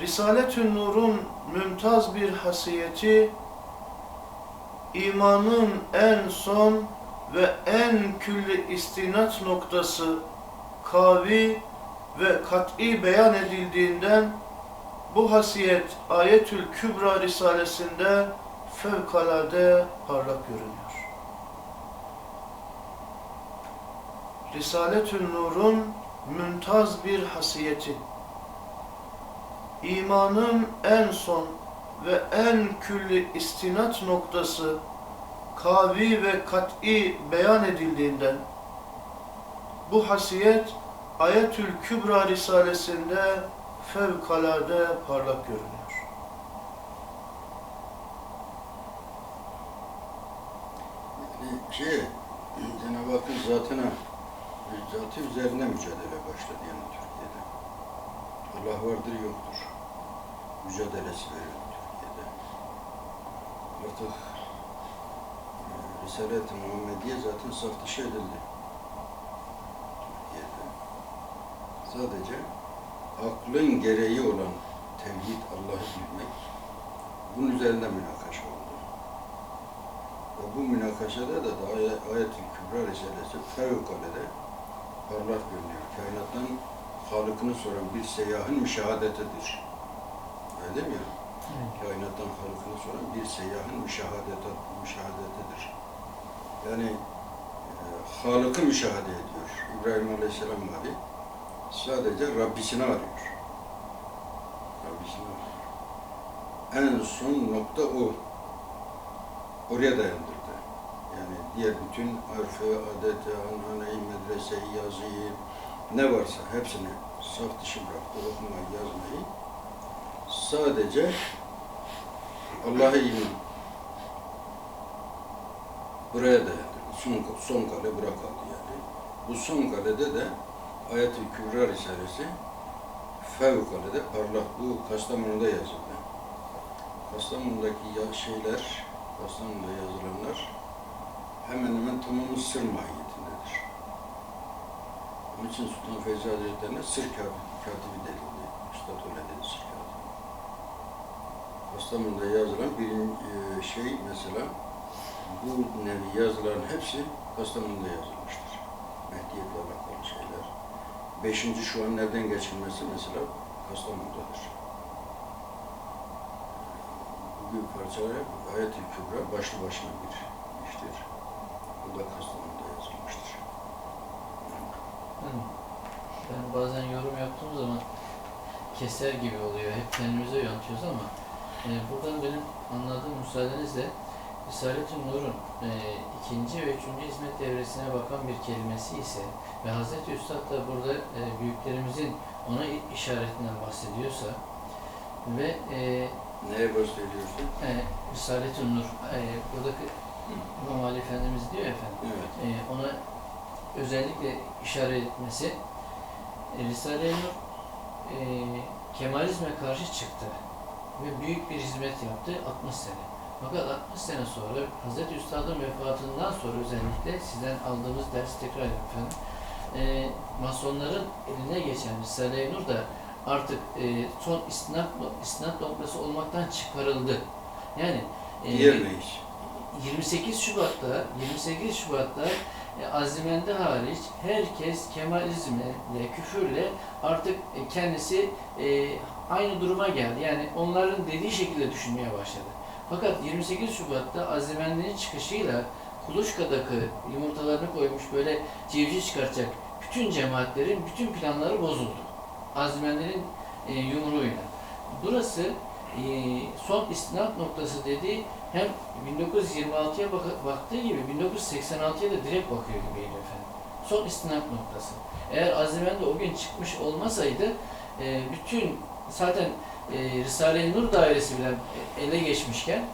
Risaletün Nur'un mümtaz bir hasiyeti, imanın en son ve en külli istinat noktası kavi ve kat'i beyan edildiğinden bu hasiyet Ayetül Kübra Risalesinde fevkalade parlak görünüyor. Risaletün Nur'un mümtaz bir hasiyeti, imanın en son ve en külli istinat noktası kavi ve kat'i beyan edildiğinden bu hasiyet Ayetül Kübra Risalesinde fevkalade parlak görünüyor. Şey, Cenab-ı Hakk'ın zatına, zatı üzerine mücadele başladı yani Türkiye'de. Allah vardır yoktur. Mücadelesi verildi Türkiye'de. Artık e, Risalet-i Muhammediye zaten saf dışı edildi. Türkiye'de. Sadece aklın gereği olan tevhid, Allah'ı bilmek, bunun üzerinde münakaşa oldu. Ve bu münakaşada da, da Ay- Ayet-i Kübra Risalesi fevkalade parlak görünüyor. Kainattan Halık'ını soran bir seyyahın müşahadetidir. Öyle mi? ya? Kainattan Halık'ını soran bir seyyahın müşahadeti, müşahadetidir. Yani e, Halık'ı müşahede ediyor. İbrahim Aleyhisselam abi sadece Rabbisini arıyor. Rabbisini arıyor. En son nokta o. Oraya dayandırdı. Yani diğer bütün arfı, adeti, ananeyi, medreseyi, yazıyı, ne varsa hepsini saf dışı bıraktı. Okumayı, yazmayı. Sadece Allah'a iman. Buraya dayandırdı. Son, son kale aldı yani. Bu son kalede de Ayet-i Kübra Risalesi fevkalade parlak. Bu Kastamonu'da yazıldı. Kastamonu'daki ya şeyler, Kastamonu'da yazılanlar hemen hemen tamamı sır mahiyetindedir. Onun için Sultan Feyzi Hazretleri'ne sır katibi denildi. Üstad öyle dedi sır katibi. Kastamonu'da yazılan bir e, şey mesela bu nevi yazıların hepsi Kastamonu'da yazılmıştır. Mehdiyetle alakalı şeyler. Beşinci şu an nereden geçilmesi mesela Kastamonu'dadır. Bu bir parçaya Ayet-i Kübra başlı başına bir iştir. Bu da Kastamonu'da yazılmıştır. Yani Ben bazen yorum yaptığım zaman keser gibi oluyor. Hep kendimize yönetiyoruz ama e, buradan benim anladığım müsaadenizle Risalet-i Nur'un e, ikinci ve üçüncü hizmet devresine bakan bir kelimesi ise ve Hazreti Üstad da burada e, büyüklerimizin ona işaretinden bahsediyorsa ve e, Neye bahsediyorsun? e, Risalet-i Nur e, buradaki İmam Ali Efendimiz diyor efendim Evet. e, ona özellikle işaret etmesi e, Risale-i Nur e, Kemalizme karşı çıktı ve büyük bir hizmet yaptı 60 sene. Fakat 60 sene sonra Hz. Üstad'ın vefatından sonra özellikle sizden aldığımız ders tekrar efendim. E, Masonların eline geçen Risale-i Nur da artık e, son istinat, istinat noktası olmaktan çıkarıldı. Yani e, Diğer ne iş? 28 Şubat'ta 28 Şubat'ta e, Azimende hariç herkes Kemalizmle, küfürle artık e, kendisi e, aynı duruma geldi. Yani onların dediği şekilde düşünmeye başladı. Fakat 28 Şubat'ta Azimende'nin çıkışıyla Kuluçka'daki yumurtalarını koymuş böyle civciv çıkartacak bütün cemaatlerin bütün planları bozuldu. Azimende'nin e, yumruğuyla. Burası son istinat noktası dediği hem 1926'ya bak- baktığı gibi 1986'ya da direkt bakıyor gibiydi efendim. Son istinat noktası. Eğer Azimende o gün çıkmış olmasaydı e, bütün zaten e, Risale-i Nur dairesi bile ele geçmişken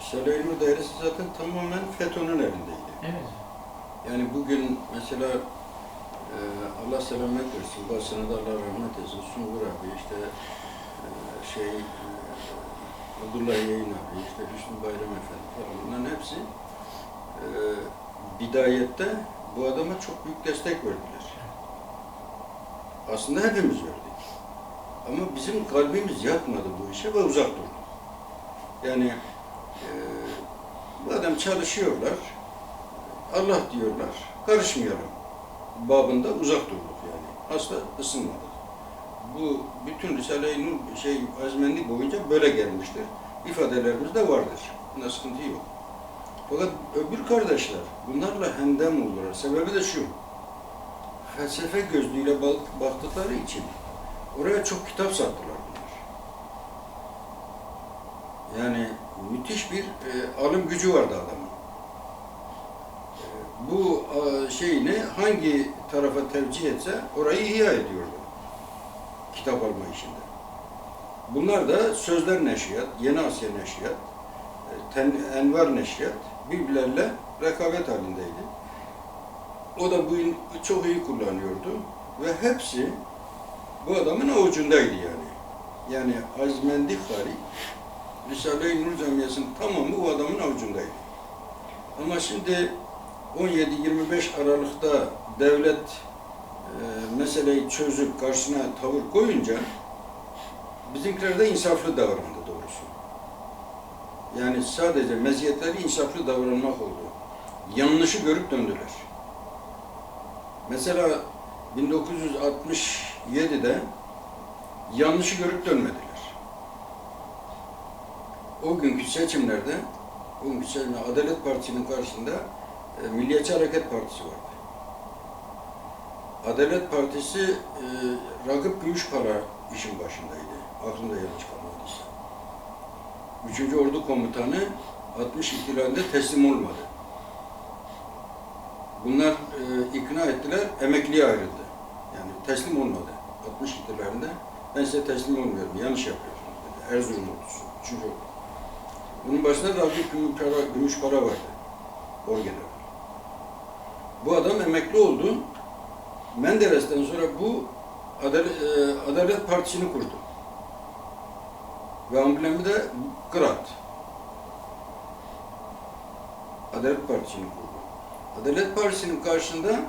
Risale-i Nur dairesi zaten tamamen FETÖ'nün elindeydi. evet Yani bugün mesela e, Allah selamet versin, basına da Allah rahmet etsin. Sungur abi işte şey Abdullah Yayın abi, işte Hüsnü Bayram Efendi falan bunların hepsi e, bidayette bu adama çok büyük destek verdiler. Aslında hepimiz verdik. Ama bizim kalbimiz yatmadı bu işe ve uzak durdu. Yani e, madem çalışıyorlar, Allah diyorlar, karışmayalım. Babında uzak durduk yani. Asla ısınmadık. Bu bütün Risale-i Nur şey azmendi boyunca böyle gelmiştir. İfadelerimiz de vardır. Bunda sıkıntı yok. Fakat öbür kardeşler bunlarla hemdem oldular. Sebebi de şu. Felsefe gözlüğüyle bak- baktıkları için oraya çok kitap sattılar bunlar. Yani müthiş bir e, alım gücü vardı adamın. E, bu e, şeyini hangi tarafa tevcih etse orayı ihya ediyordu. Kitap alma işinde. Bunlar da Sözler Neşriyat, Yeni Asya Neşriyat, e, Ten, Envar Neşriyat birbirleriyle rekabet halindeydi. O da bu çok iyi kullanıyordu ve hepsi bu adamın avucundaydı yani. Yani Azmendi Hali, Risale-i Nur Camiası'nın tamamı bu adamın avucundaydı. Ama şimdi 17-25 Aralık'ta devlet e, meseleyi çözüp karşısına tavır koyunca bizimkiler de insaflı davrandı doğrusu. Yani sadece meziyetleri insaflı davranmak oldu. Yanlışı görüp döndüler. Mesela 1967'de yanlışı görüp dönmediler. O günkü seçimlerde, o günkü seçimde Adalet Partisi'nin karşısında e, Milliyetçi Hareket Partisi vardı. Adalet Partisi e, Ragıp Gümüşpara işin başındaydı. Aklımda yanlış kalmadıysa. Üçüncü Ordu Komutanı 60 ihtilalinde teslim olmadı. Bunlar e, ikna ettiler, emekliye ayrıldı. Yani teslim olmadı. 60 ihtilalinde ben size teslim olmuyorum, yanlış yapıyorsunuz dedi. Erzurum ordusu, 3. ordu. Bunun başında Ragıp Gümüşpara, Gümüşpara vardı. Orgeneral. Bu adam emekli oldu. Menderes'ten sonra bu Adalet, e, Adalet Partisi'ni kurdu. Ve amblemi de Kırat. Adalet Partisi'ni kurdu. Adalet Partisi'nin karşısında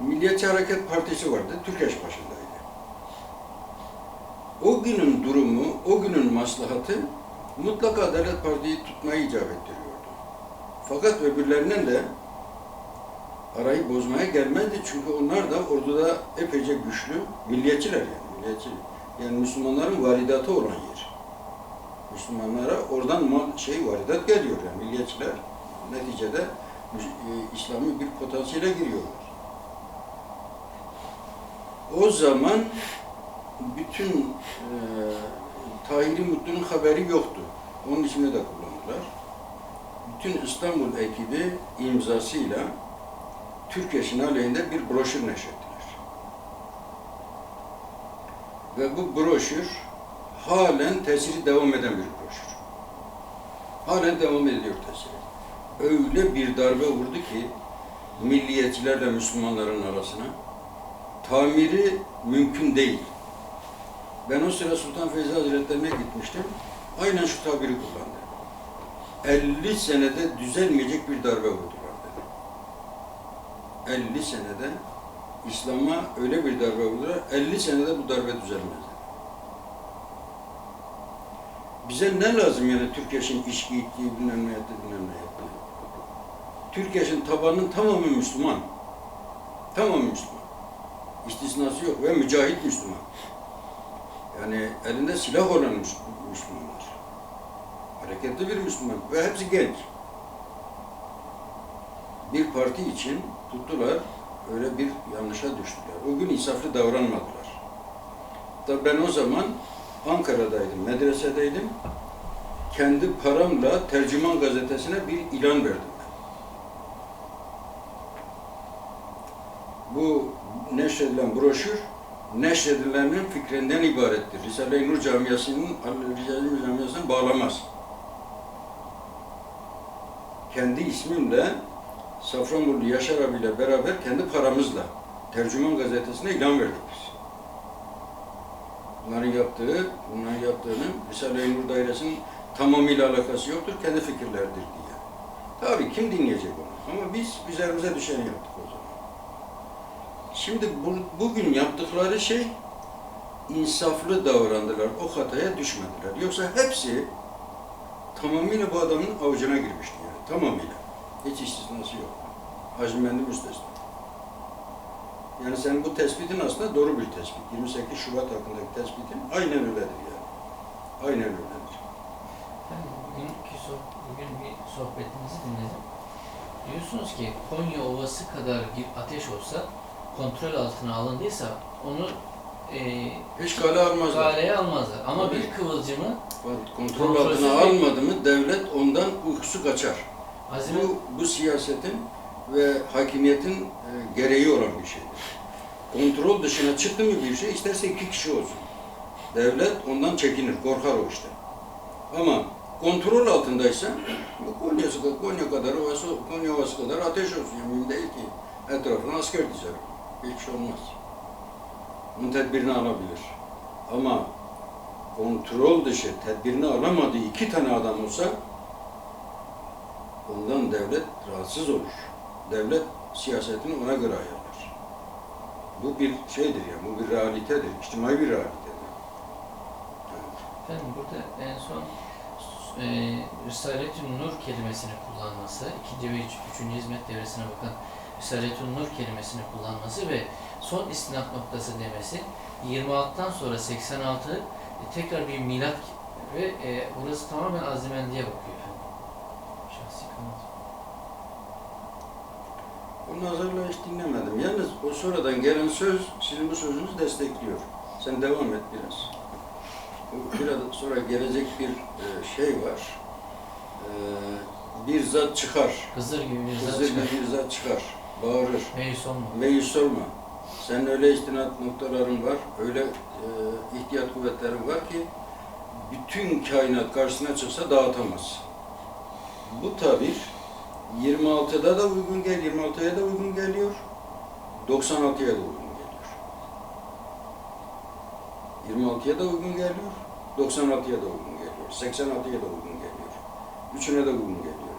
Milliyetçi Hareket Partisi vardı. Türkeş başındaydı. O günün durumu, o günün maslahatı mutlaka Adalet Parti'yi tutmayı icap ettiriyordu. Fakat öbürlerinin de arayı bozmaya gelmezdi çünkü onlar da orduda epeyce güçlü milliyetçiler yani milliyetçi. Yani Müslümanların varidatı olan yer. Müslümanlara oradan şey varidat geliyor yani milliyetçiler neticede e, İslami bir potansiyele giriyorlar. O zaman bütün e, Tahiri Mutlu'nun haberi yoktu. Onun ismini de kullandılar. Bütün İstanbul ekibi imzasıyla Türkeş'in aleyhinde bir broşür neşrettiler. Ve bu broşür halen tesiri devam eden bir broşür. Halen devam ediyor tesiri. Öyle bir darbe vurdu ki milliyetçilerle Müslümanların arasına tamiri mümkün değil. Ben o sıra Sultan Feyzi Hazretlerine gitmiştim. Aynen şu tabiri kullandı. 50 senede düzelmeyecek bir darbe dedi. 50 senede İslam'a öyle bir darbe vurdular, 50 senede bu darbe düzelmez. Bize ne lazım yani Türkeş'in içki içtiği bilmem ne yaptı, bilmem ne yaptı. Türkeş'in tabanının tamamı Müslüman. Tamamı Müslüman. İstisnası yok ve mücahit Müslüman. Yani elinde silah olan Müs- Müslümanlar. Hareketli bir Müslüman ve hepsi genç. Bir parti için tuttular, öyle bir yanlışa düştüler. O gün insaflı davranmadılar. Da ben o zaman Ankara'daydım, medresedeydim. Kendi paramla Tercüman gazetesine bir ilan verdim. Bu neşredilen broşür, neşredilenin fikrinden ibarettir. Risale-i Nur Camiası'nın, Risale-i Nur Camiası'nı bağlamaz. Kendi ismimle Safranbolu Yaşar abiyle beraber kendi paramızla Tercüman gazetesine ilan verdik biz. Bunların yaptığı, bunların yaptığının Risale-i Nur Dairesi'nin tamamıyla alakası yoktur, kendi fikirlerdir diye. Tabii kim dinleyecek onu? Ama biz üzerimize düşeni yaptık o zaman. Şimdi bu, bugün yaptıkları şey insaflı davrandılar, o hataya düşmediler. Yoksa hepsi tamamıyla bu adamın avucuna girmişti yani, tamamıyla. Hiç istisnası yok. Hacı Mendim müstesna. Yani senin bu tespitin aslında doğru bir tespit. 28 Şubat hakkındaki tespitin aynen öyledir yani. Aynen öyledir. Ben bugünkü soh- bugün bir sohbetinizi dinledim. Diyorsunuz ki Konya Ovası kadar bir ateş olsa kontrol altına alındıysa onu e, Hiç kale almazlar. galeye almazlar. Ama Tabii. bir kıvılcımı Kontrol Kontrolsüz altına almadı mı devlet ondan uykusu kaçar. Azime Bu, bu siyasetin ve hakimiyetin e, gereği olan bir şeydir. Kontrol dışına çıktı mı bir şey, isterse iki kişi olsun. Devlet ondan çekinir, korkar o işte. Ama kontrol altındaysa, bu Konya, Konya kadar, ovası, Konya ovası kadar ateş olsun. Yani değil ki etrafına asker dizer. Hiç şey olmaz. Bunun tedbirini alabilir. Ama kontrol dışı tedbirini alamadığı iki tane adam olsa ondan devlet rahatsız olur. Devlet siyasetini ona göre ayarlar. Bu bir şeydir yani, bu bir realitedir, içtimai bir realitedir. Efendim burada en son e, Risalet-ü Nur kelimesini kullanması, ikinci ve üç- üçüncü hizmet devresine bakan Risalet-ü Nur kelimesini kullanması ve son istinat noktası demesi 26'dan sonra 86 e, tekrar bir milat ve e, burası tamamen Azimendi'ye bakıyor. O nazarla hiç dinlemedim. Yalnız o sonradan gelen söz sizin bu sözünüzü destekliyor. Sen devam et biraz. Biraz sonra gelecek bir e, şey var. E, bir zat çıkar. Hızır gibi bir zat Hızır çıkar. bir zat çıkar. Bağırır. Meyus olma. Meyus olma. Sen öyle istinat noktaların var, öyle e, ihtiyat kuvvetlerin var ki bütün kainat karşısına çıksa dağıtamaz. Bu tabir 26'da da uygun gel, 26'ya da uygun geliyor, 96'ya da uygun geliyor. 26'ya da uygun geliyor, 96'ya da uygun geliyor, 86'ya da uygun geliyor. Üçüne de uygun geliyor.